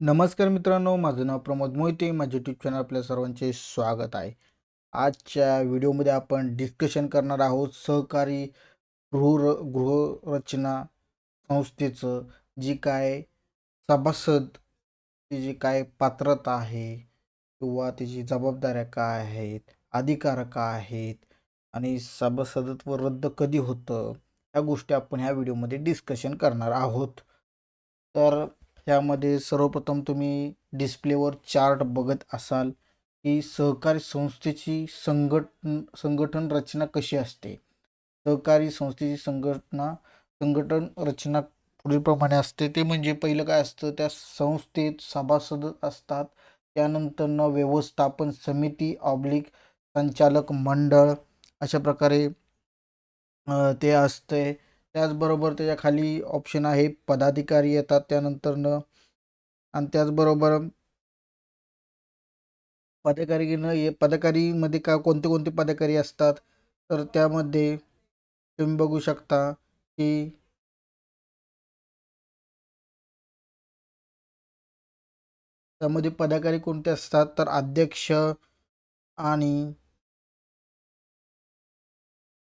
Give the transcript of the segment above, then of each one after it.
नमस्कार मित्रांनो माझं नाव प्रमोद मोहिते. माझे यूट्यूब चॅनल आपल्या सर्वांचे स्वागत आहे. आजच्या व्हिडिओमध्ये आपण डिस्कशन करणार आहोत सहकारी गृह गृहरचना संस्थेचं जी काय सभासद जी काय पात्रता आहे किंवा त्याची जबाबदाऱ्या काय आहेत अधिकार काय आहेत आणि सभासदत्व रद्द कधी होतं ह्या गोष्टी आपण ह्या व्हिडिओमध्ये डिस्कशन करणार आहोत. तर त्यामध्ये सर्वप्रथम तुम्ही डिस्प्लेवर चार्ट बघत असाल की सहकारी संस्थेची संघटन संघटन रचना कशी असते? सहकारी संस्थेची संघटना संघटन रचना पुढीलप्रमाणे असते. ते म्हणजे पहिलं काय असतं? त्या संस्थेत सभासद असतात. त्यानंतर व्यवस्थापन समिती ऑब्लिक संचालक मंडळ अशा प्रकारे ते असते. त्याचबरोबर त्याच्याखाली ऑप्शन आहे पदाधिकारी येतात त्यानंतरनं. आणि त्याचबरोबर पदाधिकारी न ये पदाधिकारीमध्ये का कोणते कोणते पदकारी असतात तर त्यामध्ये तुम्ही बघू शकता की त्यामध्ये पदाधिकारी कोणते असतात तर अध्यक्ष आणि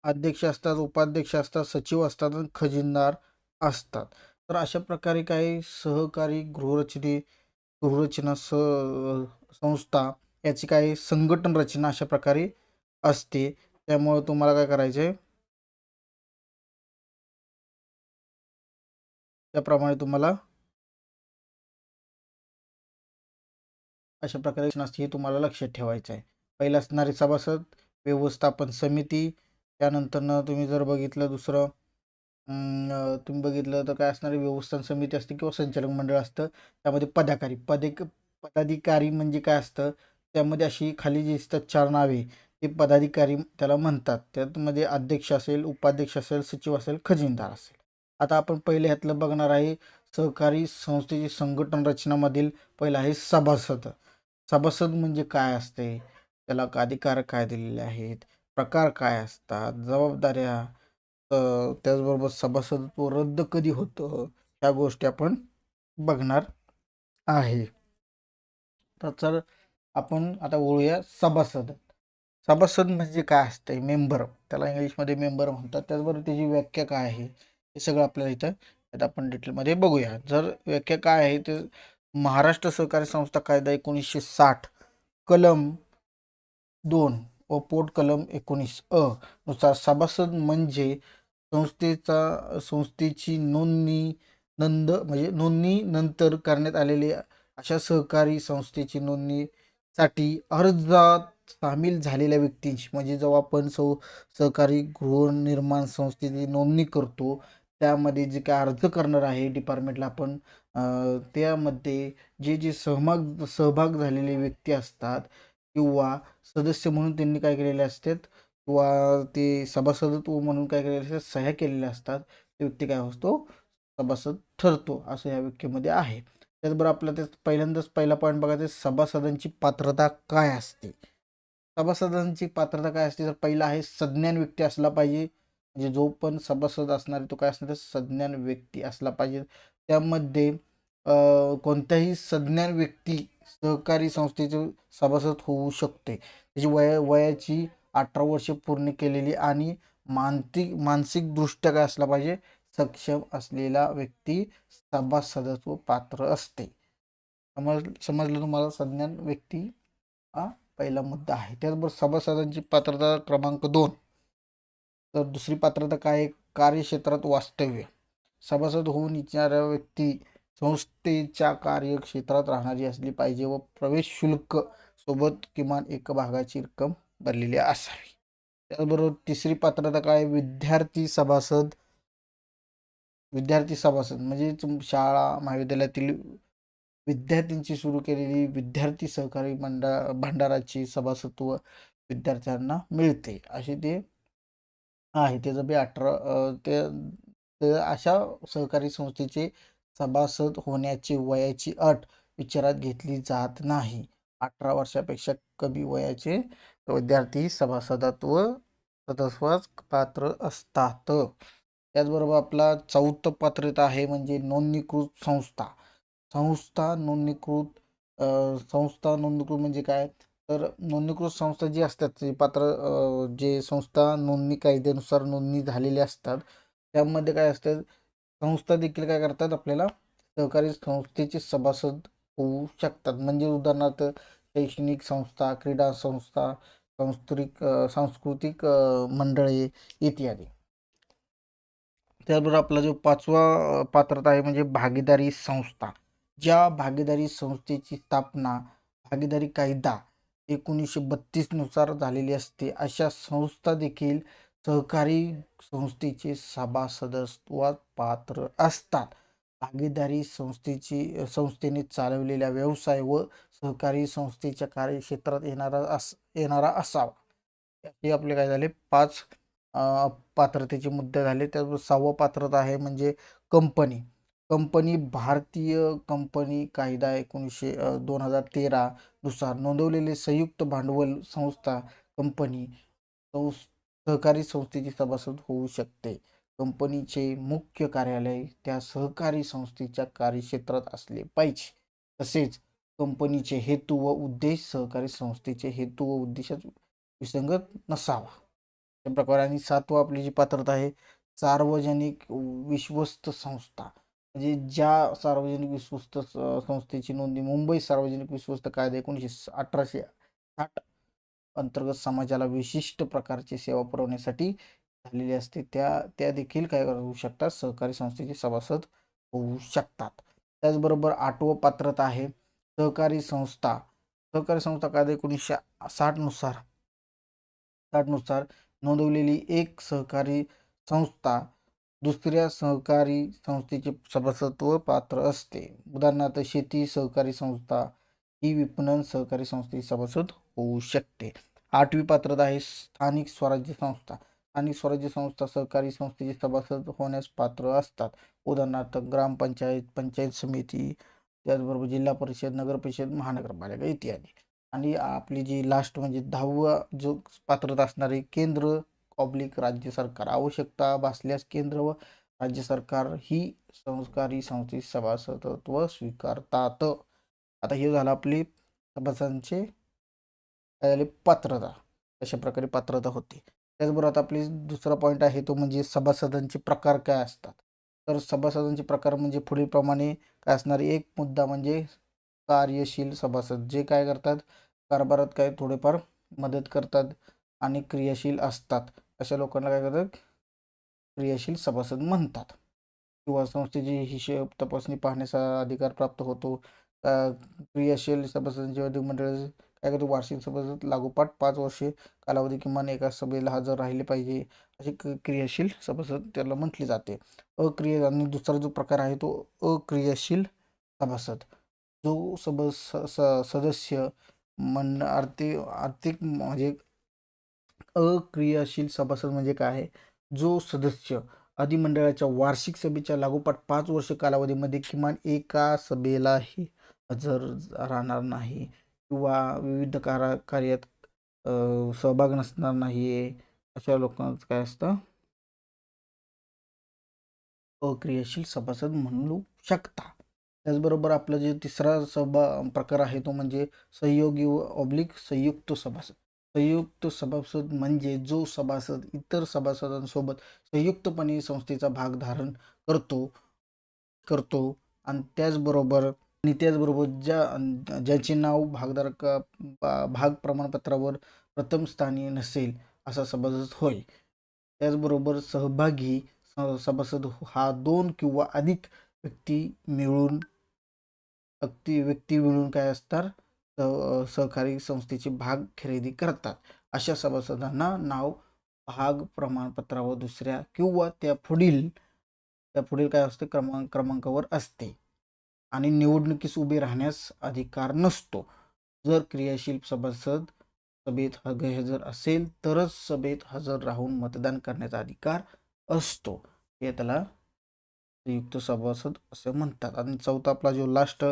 अध्यक्ष असतात उपाध्यक्ष असतात सचिव असतात आणि खजिनदार असतात. तर अशा प्रकारे काही सहकारी गृहरचने गृहरचना स संस्था याची काही संघटन रचना अशा प्रकारे असते. त्यामुळे तुम्हाला काय करायचं आहे त्याप्रमाणे तुम्हाला अशा प्रकारे असते हे तुम्हाला लक्षात ठेवायचं आहे पहिलं असणारे सभासद व्यवस्थापन समिती त्यानंतरनं तुम्ही जर बघितलं दुसरं तुम्ही बघितलं तर काय असणारे व्यवस्थान समिती असते किंवा संचालक मंडळ असतं त्यामध्ये पदाकारी. पदिक पदाधिकारी म्हणजे काय असतं? त्यामध्ये अशी खाली जी असतात चार नावे ते पदाधिकारी त्याला म्हणतात. त्यामध्ये अध्यक्ष असेल उपाध्यक्ष असेल सचिव असेल खजिनदार असेल. आता आपण पहिले ह्यातलं बघणार आहे सहकारी संस्थेची संघटन रचनामधील पहिलं आहे सभासद. सभासद म्हणजे काय असते? त्याला अधिकार काय दिलेले आहेत? प्रकार काय असतात? जबाबदाऱ्या त्याचबरोबर सभासदत्व रद्द कधी होतं? ह्या गोष्टी आपण बघणार आहे. तर चल आपण आता ओळूया सभासद. सभासद म्हणजे काय असते मेंबर. त्याला इंग्लिशमध्ये मेंबर म्हणतात. त्याचबरोबर त्याची व्याख्या काय आहे? हे सगळं आपल्याला इथं आता आपण डिटेलमध्ये बघूया. जर व्याख्या काय आहे ते महाराष्ट्र सहकारी संस्था कायदा एकोणीसशे साठ कलम दोन व पोट कलम एकोणीस अ नुसार सभासद म्हणजे संस्थेचा संस्थेची नोंदणी नंद म्हणजे नोंदणी नंतर करण्यात आलेली अशा सहकारी संस्थेची नोंदणीसाठी अर्जात सामील झालेल्या व्यक्तींची म्हणजे जेव्हा आपण सौ सहकारी गृहनिर्माण संस्थेची नोंदणी करतो त्यामध्ये जे काय अर्ज करणार आहे डिपार्टमेंटला आपण त्यामध्ये जे जे सहभाग सहभाग झालेले व्यक्ती असतात किंवा सदस्य म्हणून त्यांनी काय केलेले असतात किंवा ते सभासदत्व म्हणून काय केलेले असतात सह्या केलेल्या असतात ते व्यक्ती काय असतो सभासद ठरतो असं या व्याख्येमध्ये आहे. त्याचबरोबर आपला त्यात पहिल्यांदाच पहिला पॉईंट बघायचा सभासदांची पात्रता काय असते? सभासदांची पात्रता काय असते? तर पहिला आहे सज्ञान व्यक्ती असला पाहिजे. म्हणजे जो पण सभासद असणार आहे तो काय असणार सज्ञान व्यक्ती असला पाहिजे. त्यामध्ये कोणत्याही सज्ञान व्यक्ती सहकारी संस्थेचे सभासद होऊ शकते. त्याची वय वयाची अठरा वर्षे पूर्ण केलेली आणि मानसिक मानसिकदृष्ट्या काय असला पाहिजे? सक्षम असलेला व्यक्ती सभासदत्व पात्र असते. समज समजलं तुम्हाला? संज्ञान व्यक्ती हा पहिला मुद्दा आहे. त्याचबरोबर सभासदांची पात्रता क्रमांक दोन. तर दुसरी पात्रता काय? कार्यक्षेत्रात वास्तव्य. सभासद होऊन इच्छणाऱ्या व्यक्ती संस्थेच्या कार्यक्षेत्रात राहणारी असली पाहिजे व प्रवेश शुल्क सोबत किमान एक भागाची रक्कम भरलेली असावी. त्याचबरोबर तिसरी पात्रता काय? विद्यार्थी सभासद विद्यार्थी सभासद म्हणजे शाळा महाविद्यालयातील विद्यार्थ्यांची सुरू केलेली विद्यार्थी सहकारी मंडळ भंडाराची सभासत्व विद्यार्थ्यांना मिळते. असे ते आहे. त्याचं बी अठरा ते अशा सहकारी संस्थेचे सभासद होण्याची वयाची अट विचारात घेतली जात नाही. अठरा वर्षापेक्षा कमी वयाचे विद्यार्थी सभासदत्व सदस्वास पात्र असतात. त्याचबरोबर आपला चौथं पात्रता आहे म्हणजे नोंदणीकृत संस्था. संस्था नोंदणीकृत संस्था नोंदणीकृत म्हणजे काय? तर नोंदणीकृत संस्था जी असतात ते पात्र जे संस्था नोंदणी कायद्यानुसार नोंदणी झालेली असतात त्यामध्ये काय असतं? संस्था देखील काय करतात आपल्याला? सहकारी संस्थेचे सभासद होऊ शकतात. म्हणजे उदाहरणार्थ शैक्षणिक संस्था क्रीडा संस्था सांस्कृतिक सांस्कृतिक मंडळे इत्यादी. त्याचबरोबर आपला जो पाचवा पात्रता आहे म्हणजे भागीदारी संस्था. ज्या भागीदारी संस्थेची स्थापना भागीदारी कायदा एकोणीसशे बत्तीसनुसार झालेली असते. अशा संस्था देखील सहकारी संस्थेचे सभासदत्वात पात्र असतात. भागीदारी संस्थेची संस्थेने चालवलेल्या व्यवसाय व सहकारी संस्थेच्या कार्यक्षेत्रात येणारा अस येणारा असावा. हे आपले काय झाले? पाच पात्रतेचे मुद्दे झाले. त्याचबरोबर सहावं पात्रता आहे म्हणजे कंपनी. कंपनी भारतीय कंपनी कायदा एकोणीसशे दोन हजार तेरा नुसार नोंदवलेले संयुक्त भांडवल संस्था कंपनी संस सहकारी संस्थेची सभासद होऊ शकते. कंपनीचे मुख्य कार्यालय त्या सहकारी संस्थेच्या कार्यक्षेत्रात असले पाहिजे. तसेच कंपनीचे हेतू व उद्देश सहकारी संस्थेचे हेतू व उद्देशात विसंगत नसावा. त्या प्रकारे आणि सातवं आपली जी पात्रता आहे सार्वजनिक विश्वस्त संस्था. म्हणजे ज्या सार्वजनिक विश्वस्त संस्थेची नोंदणी मुंबई सार्वजनिक विश्वस्त कायदा एकोणीसशे अठराशे साठ अंतर्गत समाजाला विशिष्ट प्रकारची सेवा पुरवण्यासाठी झालेली असते. त्या त्या देखील काय होऊ शकतात? सहकारी संस्थेचे सभासद होऊ शकतात. त्याचबरोबर आठवं पात्रता आहे. सहकारी संस्था. सहकारी संस्था कायदा एकोणीसशे साठनुसार साठनुसार नोंदवलेली एक सहकारी संस्था दुसऱ्या सहकारी संस्थेचे सभासदत्व पात्र असते. उदाहरणार्थ शेती सहकारी संस्था ही विपणन सहकारी संस्थेची सभासद होऊ शकते. आठवी पात्रता आहे स्थानिक स्वराज्य संस्था. स्थानिक स्वराज्य संस्था सहकारी संस्थेचे सभासद होण्यास पात्र असतात. उदाहरणार्थ ग्रामपंचायत पंचायत समिती त्याचबरोबर जिल्हा परिषद नगर परिषद महानगरपालिका इत्यादी. आणि आपली जी लास्ट म्हणजे दहावा जो पात्रता असणारे केंद्र ऑब्लिक राज्य सरकार. आवश्यकता भासल्यास केंद्र व राज्य सरकार ही संस्कारी संस्थेचे सभासदत्व स्वीकारतात. आता हे झालं आपली सभासदांचे काय झाली पात्रता अशा प्रकारे पात्रता होते. त्याचबरोबर आता आपली दुसरा पॉईंट आहे तो म्हणजे सभासदांचे प्रकार काय असतात. तर सभासदांचे प्रकार म्हणजे पुढीलप्रमाणे काय असणार? एक मुद्दा म्हणजे कार्यशील सभासद जे काय करतात? कारभारात काय थोडेफार मदत करतात आणि क्रियाशील असतात. अशा लोकांना काय करतात? क्रियाशील सभासद म्हणतात. किंवा संस्थेची हिशेब तपासणी पाहण्याचा अधिकार प्राप्त होतो. क्रियाशील सभासदांची अधिक मंडळ काय करतो वार्षिक सभासद लागोपाठ पाच वर्षे कालावधी किमान एका सभेला हजर राहिले पाहिजे असे क- क्रियाशील सभासद त्याला म्हटले जाते. अक्रिय आणि दुसरा जो प्रकार आहे तो अक्रियाशील सभासद. जो सभस स- सदस्य मन आर्थिक आर्थिक म्हणजे अक्रियाशील सभासद म्हणजे काय आहे? जो सदस्य अधिमंडळाच्या वार्षिक सभेच्या लागोपाठ पाच वर्ष कालावधीमध्ये किमान एका सभेलाही हजर राहणार नाही. किंवा विविध कारा कार्यात सहभाग नसणार नाही आहे अशा लोकांचं काय असतं? अक्रियाशील सभासद म्हणू शकता. त्याचबरोबर आपला जे तिसरा सभा प्रकार आहे तो म्हणजे सहयोगी व ऑब्लिक संयुक्त सभासद. संयुक्त सभासद म्हणजे जो सभासद इतर सभासदांसोबत संयुक्तपणे संस्थेचा भाग धारण करतो करतो आणि त्याचबरोबर आणि त्याचबरोबर ज्या ज्याचे नाव भागधारक भा- भाग प्रमाणपत्रावर प्रथम स्थानी नसेल असा सभासद होय. त्याचबरोबर सहभागी सभासद हा दोन किंवा अधिक व्यक्ती मिळून व्यक्ती व्यक्ती मिळून काय असतात? सहकारी संस्थेचे भाग खरेदी करतात. अशा सभासदांना नाव भाग प्रमाणपत्रावर दुसऱ्या किंवा त्या पुढील त्या पुढील काय असते? क्रमांक क्रमांकावर असते. आणि निवडणुकीस उभे राहण्यास अधिकार नसतो. जर क्रियाशील सभासद सभेत ह- गैरहजर असेल तरच सभेत हजर राहून मतदान करण्याचा अधिकार असतो. हे त्याला संयुक्त सभासद असे म्हणतात. आणि चौथा आपला जो लास्ट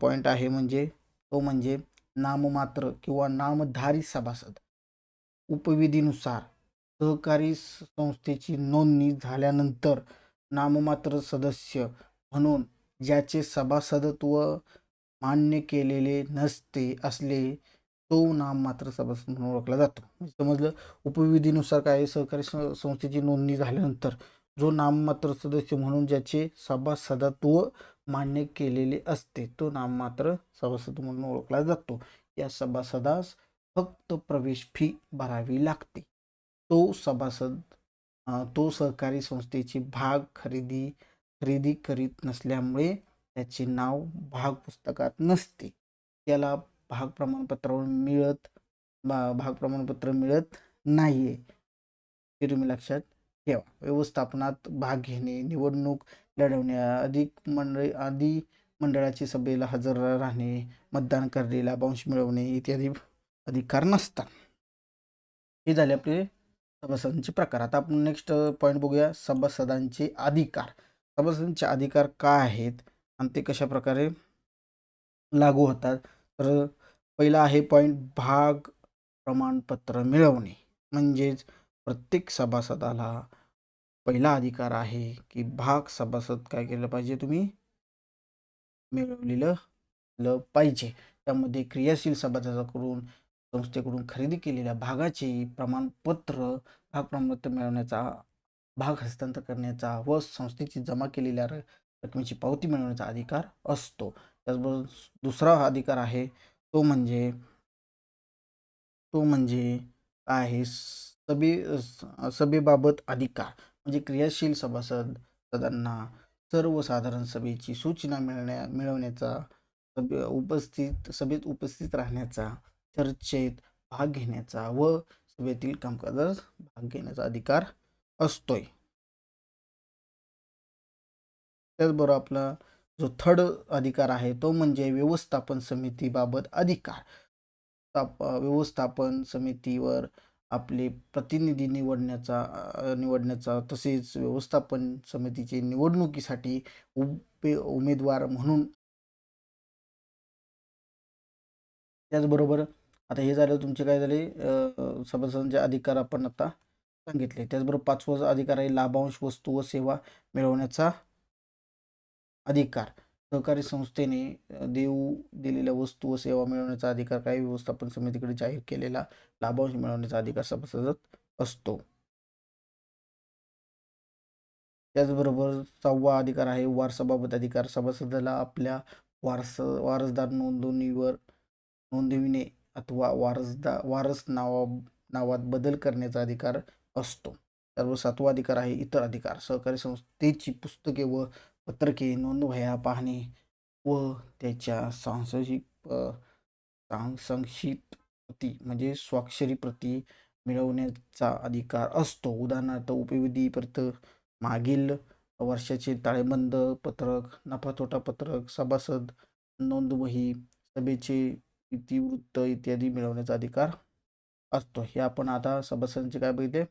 पॉईंट आहे म्हणजे तो म्हणजे नाममात्र किंवा नामधारी सभासद. उपविधीनुसार सहकारी संस्थेची नोंदणी झाल्यानंतर नाममात्र सदस्य म्हणून ज्याचे सभासदत्व मान्य केलेले नसते असले तो नाममात्र सभासद म्हणून ओळखला जातो. समजलं? उपविधीनुसार काय सहकारी स- संस्थेची नोंदणी झाल्यानंतर जो नाममात्र सदस्य म्हणून ज्याचे सभासदत्व मान्य केलेले असते तो नाममात्र सभासद म्हणून ओळखला जातो. या सभासदास फक्त प्रवेश फी भरावी लागते. तो सभासद तो सहकारी संस्थेची भाग खरेदी खरेदी करीत नसल्यामुळे त्याचे नाव भाग पुस्तकात नसते. त्याला भाग प्रमाणपत्रावर मिळत भाग प्रमाणपत्र मिळत नाही आहे हे तुम्ही लक्षात ठेवा. व्यवस्थापनात भाग घेणे निवडणूक लढवणे अधिक मंडळी आदी मंडळाची सभेला हजर राहणे मतदान करणे लाभांश मिळवणे इत्यादी अधिकार नसतात. हे झाले आपले सभासदांचे प्रकार. आता आपण नेक्स्ट पॉईंट बघूया. सभासदांचे अधिकार. सभासदांचे अधिकार काय आहेत आणि ते कशा प्रकारे लागू होतात? तर पहिला आहे पॉईंट भाग प्रमाणपत्र मिळवणे. म्हणजेच प्रत्येक सभासदाला पहिला अधिकार आहे की भाग सभासद काय केलं पाहिजे? तुम्ही मिळवलेलं पाहिजे. त्यामध्ये क्रियाशील सभासदाकडून संस्थेकडून खरेदी केलेल्या भागाचे प्रमाणपत्र भाग प्रमाणपत्र मिळवण्याचा भाग हस्तांतर करण्याचा व संस्थेची जमा केलेल्या र- रकमेची पावती मिळवण्याचा अधिकार असतो. त्याचबरोबर दुसरा अधिकार आहे तो म्हणजे तो म्हणजे काय आहे सभे स- सभेबाबत अधिकार म्हणजे क्रियाशील सभासद सदांना सर्वसाधारण सभेची सूचना मिळण्या मिळवण्याचा सभे उपस्थित सभेत उपस्थित राहण्याचा चर्चेत भाग घेण्याचा व सभेतील कामकाजात भाग घेण्याचा अधिकार असतोय. त्याचबरोबर आपला जो थर्ड अधिकार आहे तो म्हणजे व्यवस्थापन समितीबाबत अधिकार. व्यवस्थापन समितीवर आपले प्रतिनिधी निवडण्याचा निवडण्याचा तसेच व्यवस्थापन समितीचे निवडणुकीसाठी उबे उमेदवार म्हणून त्याचबरोबर आता हे झालं तुमचे काय झाले? सभासदांचे अधिकार आपण आता सांगितले. त्याचबरोबर पाचवा अधिकार आहे लाभांश वस्तू व सेवा मिळवण्याचा अधिकार. सहकारी संस्थेने देऊ दिलेल्या वस्तू व सेवा मिळवण्याचा अधिकार काय व्यवस्थापन समितीकडे जाहीर केलेला लाभांश मिळवण्याचा अधिकार सभासदात असतो. त्याचबरोबर सहावा अधिकार आहे वारसाबाबत अधिकार. सभासदाला आपल्या वारस वारसदार नोंदणीवर नोंदविणे अथवा वारसदा वारस नावा नावात बदल करण्याचा अधिकार असतो. सर्व सातवा अधिकार आहे इतर अधिकार सहकारी संस्थेची पुस्तके व पत्रके नोंदवह्या पाहणे व त्याच्या सांसर्गिक अ, प्रती म्हणजे स्वाक्षरी प्रती मिळवण्याचा अधिकार असतो. उदाहरणार्थ उपविधी प्रत मागील वर्षाचे ताळेबंद पत्रक नफा तोटा पत्रक सभासद नोंदवही सभेचे इतिवृत्त इत्यादी मिळवण्याचा अधिकार असतो. हे आपण आता सभासदांचे काय बघितले?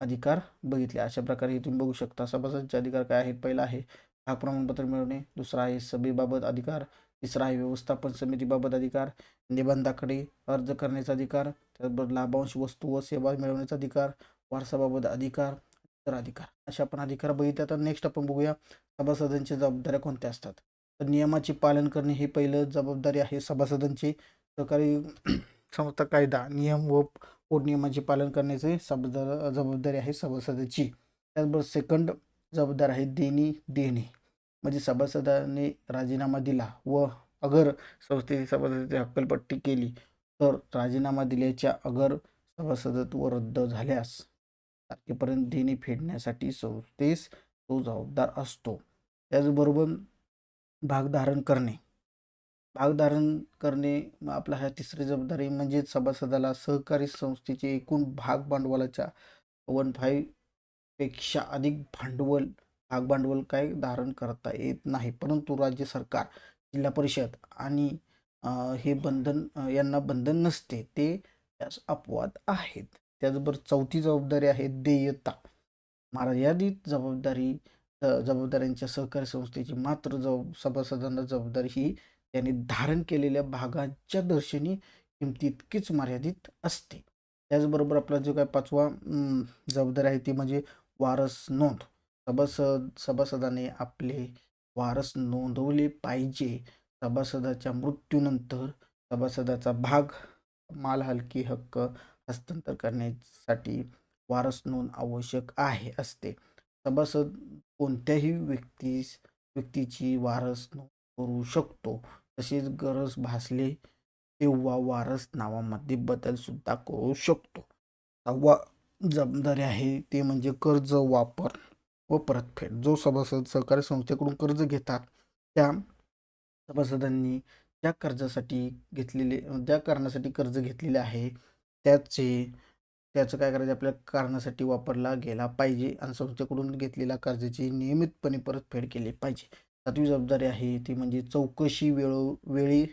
अधिकार बघितले. अशा प्रकारे तुम्ही बघू शकता सभासदांचे अधिकार काय आहेत? पहिला आहे भाग प्रमाणपत्र मिळवणे. दुसरा आहे सभेबाबत अधिकार. तिसरा आहे व्यवस्थापन समितीबाबत अधिकार. निबंधाकडे अर्ज करण्याचा अधिकार. त्याचबरोबर लाभांश वस्तू व सेवा मिळवण्याचा अधिकार. वारसाबाबत अधिकार इतर अधिकार. असे आपण अधिकार बघितले. तर नेक्स्ट आपण बघूया सभासदांच्या जबाबदाऱ्या कोणत्या असतात? तर नियमाचे पालन करणे हे पहिलं जबाबदारी आहे सभासदांची. सहकारी संस्था कायदा नियम व पोटनियमाचे पालन करण्याचे सभासद जबाबदारी आहे सभासदाची. त्याचबरोबर सेकंड जबाबदार आहे देणी देणे. म्हणजे सभासदाने राजीनामा दिला व अगर संस्थेने सभासदाची हक्कलपट्टी केली तर राजीनामा दिल्याच्या अगर सभासदत्व रद्द झाल्यास तारखेपर्यंत देणे फेडण्यासाठी संस्थेस तो जबाबदार असतो. त्याचबरोबर भागधारण करणे. भागधारण करणे आपला ह्या तिसरी जबाबदारी म्हणजेच सभासदाला सहकारी संस्थेचे एकूण भाग भांडवलाच्या वन फाईव्हपेक्षा अधिक भांडवल भाग भांडवल काय धारण करता येत नाही. परंतु राज्य सरकार जिल्हा परिषद आणि हे बंधन यांना बंधन नसते ते त्यास अपवाद आहेत. त्याचबरोबर चौथी जबाबदारी आहे देयता. मर्यादित जबाबदारी जबाबदाऱ्यांच्या सहकारी संस्थेची मात्र जबाब सभासदांना जबाबदारी ही त्याने धारण केलेल्या भागाच्या दर्शनी किमती इतकीच मर्यादित असते. त्याचबरोबर आपला जो काय पाचवा जबाबदारी आहे ती म्हणजे वारस नोंद. सभासद सभासदाने आपले वारस नोंदवले पाहिजे. सभासदाच्या मृत्यूनंतर सभासदाचा भाग मालहलकी हक्क हस्तांतर करण्यासाठी वारस नोंद आवश्यक आहे असते. सभासद कोणत्याही व्यक्तीस व्यक्तीची वारस नोंद करू शकतो. तसेच गरज भासले तेव्हा वारस नावामध्ये बदल सुद्धा करू शकतो. सहावा जबाबदारी आहे ते म्हणजे कर्ज वापर व परतफेड. जो सभासद सहकारी संस्थेकडून कर्ज घेतात त्या सभासदांनी ज्या कर्जासाठी घेतलेले ज्या कारणासाठी कर्ज घेतलेले आहे त्याचे त्याचं काय करायचं? आपल्या कारणासाठी वापरला गेला पाहिजे आणि संस्थेकडून घेतलेल्या कर्जाची नियमितपणे परतफेड केली पाहिजे. सातवी जबाबदारी आहे ती म्हणजे चौकशी वेळो वेळी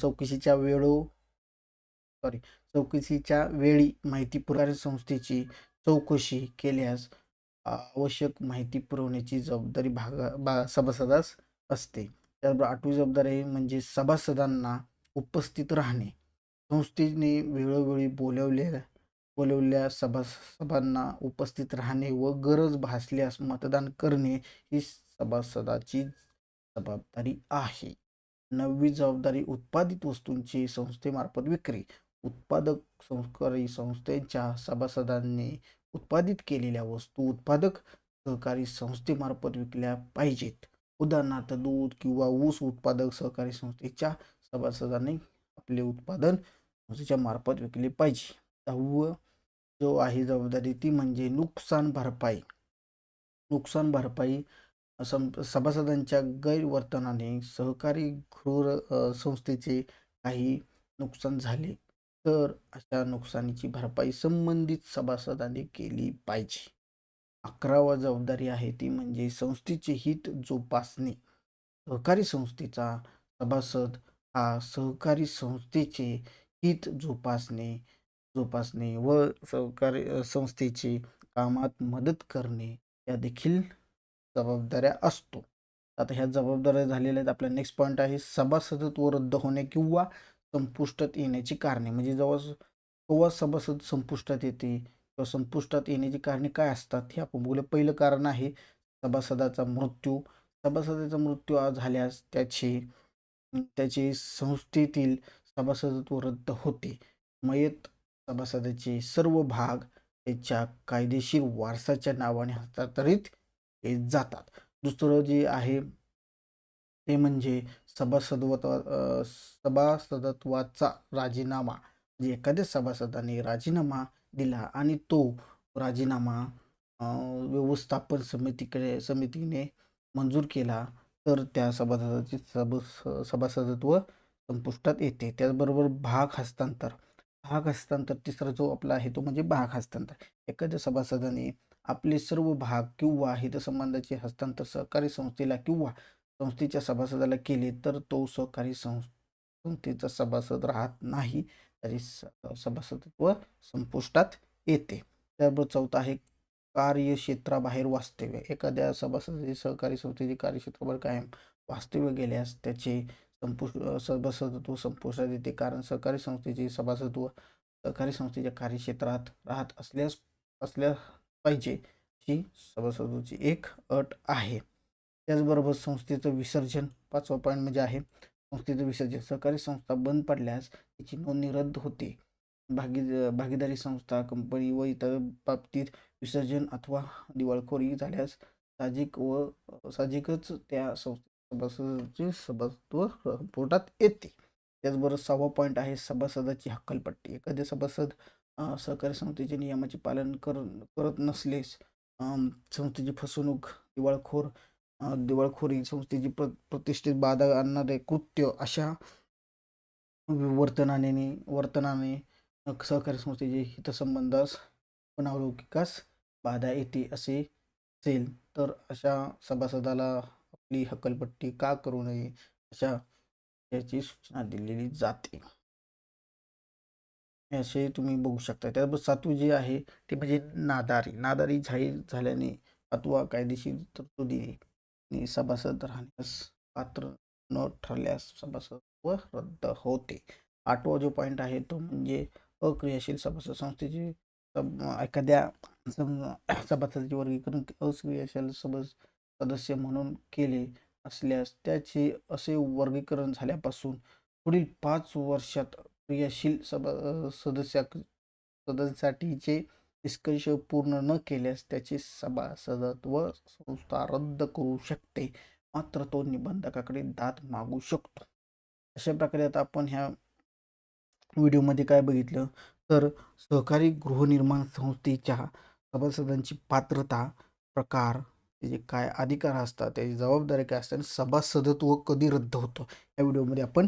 चौकशीच्या वेळो सॉरी चौकशीच्या वेळी माहिती पुरवणाऱ्या संस्थेची चौकशी केल्यास आवश्यक माहिती पुरवण्याची जबाबदारी भागा बा सभासदास असते. त्याचबरोबर आठवी जबाबदारी म्हणजे सभासदांना उपस्थित राहणे. संस्थेने वेळोवेळी बोलवलेल्या बोलवल्या सभा सभांना उपस्थित राहणे व गरज भासल्यास मतदान करणे ही सभासदाची जबाबदारी आहे. नववी जबाबदारी उत्पादित वस्तूंची संस्थेमार्फत विक्री. उत्पादक सहकारी संस्थेच्या सभासदांनी उत्पादित केलेल्या वस्तू उत्पादक सहकारी संस्थेमार्फत विकल्या पाहिजेत. उदाहरणार्थ दूध किंवा ऊस उत्पादक सहकारी संस्थेच्या सभासदांनी आपले उत्पादन संस्थेच्या मार्फत विकले पाहिजे. दहावं जो आहे जबाबदारी ती म्हणजे नुकसान भरपाई. नुकसान भरपाई सं सभासदांच्या गैरवर्तनाने सहकारी क्रूर संस्थेचे काही नुकसान झाले. तर अशा नुकसानीची भरपाई संबंधित सभासदांनी केली पाहिजे. अकरावा जबाबदारी आहे ती म्हणजे संस्थेचे हित जोपासणे. सहकारी संस्थेचा सभासद हा सहकारी संस्थेचे हित जोपासणे जोपासणे व सहकारी संस्थेचे कामात मदत करणे या देखील जबाबदाऱ्या असतो. आता ह्या जबाबदाऱ्या झालेल्या आहेत आपला नेक्स्ट पॉईंट आहे सभासदत्व रद्द होणे किंवा संपुष्टात येण्याची कारणे. म्हणजे जेव्हा तेव्हा सभासद संपुष्टात येते किंवा संपुष्टात येण्याची कारणे काय असतात हे आपण बोलू पहिलं कारण आहे सभासदाचा मृत्यू. सभासदाचा मृत्यू झाल्यास त्याचे त्याचे संस्थेतील सभासदत्व रद्द होते. मयत सभासदाचे सर्व भाग त्याच्या कायदेशीर वारसाच्या नावाने हस्तांतरित हे जातात. दुसरं जे आहे ते म्हणजे सभासदत्व सभासदत्वाचा राजीनामा. म्हणजे एखाद्या सभासदाने राजीनामा दिला आणि तो राजीनामा व्यवस्थापन समितीकडे समितीने मंजूर केला तर त्या सभासदाचे सभ सभासदत्व संपुष्टात येते. त्याचबरोबर भाग हस्तांतर. भाग हस्तांतर तिसरा जो आपला आहे तो म्हणजे भाग हस्तांतर. एखाद्या सभासदाने आपले सर्व भाग किंवा हितसंबंधाचे हस्तांतर सहकारी संस्थेला किंवा संस्थेच्या सभासदाला केले तर तो सहकारी संस्थेचा सभासद राहत नाही. तरी सभासदत्व संपुष्टात येते. त्याबरोबर चौथा आहे कार्यक्षेत्राबाहेर वास्तव्य. एखाद्या सभासदाचे सहकारी संस्थेचे कार्यक्षेत्राबाहेर कायम वास्तव्य गेल्यास त्याचे संपुष्ट सभासदत्व संपुष्टात येते. कारण सहकारी संस्थेचे सभासदत्व सहकारी संस्थेच्या कार्यक्षेत्रात राहत असल्यास असल्या पाहिजे ही सभासदाची एक अट आहे. त्याचबरोबर संस्थेचं विसर्जन पाचवा पॉईंट म्हणजे आहे. संस्थेचं विसर्जन. सहकारी संस्था बंद पडल्यास तिची नोंदणी रद्द होते. भागी भागीदारी संस्था कंपनी व इतर बाबतीत विसर्जन अथवा दिवाळखोरी झाल्यास साहजिक व साहजिकच त्या सभासदाचे सभासत्व पोटात येते. त्याचबरोबर सहावा पॉईंट आहे सभासदाची हक्कलपट्टी. एखाद्या सभासद सहकारी संस्थेचे नियमाचे पालन कर करत नसलेस संस्थेची फसवणूक दिवाळखोर दिवाळखोरी संस्थेची प्र प्रतिष्ठित बाधा आणणारे कृत्य अशा वर्तनाने वर्तनाने सहकारी संस्थेचे हितसंबंधास पुनरावलोकिकास बाधा येते असे असेल तर अशा सभासदाला आपली हकलपट्टी का करू नये अशा याची सूचना दिलेली जाते. असे तुम्ही बघू शकता. त्याबरोबर सातवी जी आहे ते म्हणजे नादारी. नादारी जाहीर झाल्याने अथवा कायदेशीर तरतुदी सभासद राहण्यास पात्र न ठरल्यास सभासदत्व रद्द होते. आठवा जो पॉईंट आहे तो म्हणजे अक्रियाशील सभासद संस्थेचे एखाद्या सभासदाचे वर्गीकरण अक्रियाशील सभास सदस्य म्हणून केले असल्यास त्याचे असे वर्गीकरण झाल्यापासून पुढील पाच वर्षात क्रियाशील सभा सदस्या सदस्यासाठीचे निष्कर्ष पूर्ण न केल्यास त्याचे सभासदत्व संस्था रद्द करू शकते. मात्र तो निबंधकाकडे दाद मागू शकतो. अशा प्रकारे आता आपण ह्या व्हिडिओमध्ये काय बघितलं? तर सहकारी गृहनिर्माण संस्थेच्या सभासदांची पात्रता प्रकार त्याचे काय अधिकार असतात त्याची जबाबदारी काय असतात आणि सभासदत्व कधी रद्द होतं? या व्हिडिओमध्ये आपण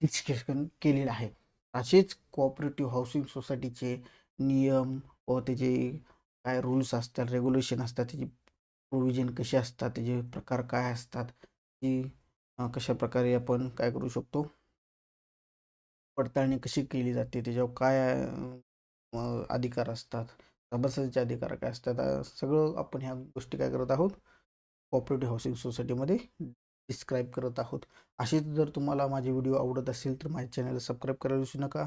डिस्कशन केलेलं आहे. असेच कोऑपरेटिव्ह हाऊसिंग सोसायटीचे नियम व त्याचे काय रूल्स असतात रेग्युलेशन असतात त्याची प्रोव्हिजन कसे असतात त्याचे प्रकार काय असतात ती कशा प्रकारे आपण काय करू शकतो? पडताळणी कशी केली जाते? त्याच्यावर काय अधिकार असतात? सभासदाचे अधिकार काय असतात? सगळं आपण ह्या गोष्टी काय करत आहोत? कॉपरेटिव्ह हाऊसिंग सोसायटीमध्ये डिस्क्राईब करत आहोत. असेच जर तुम्हाला माझे व्हिडिओ आवडत असेल तर माझ्या चॅनलला सबस्क्राईब करायला विसरू नका.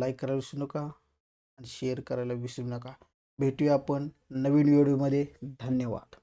लाईक करायला विसरू नका आणि शेअर करायला विसरू नका. भेटूया आपण नवीन व्हिडिओमध्ये धन्यवाद.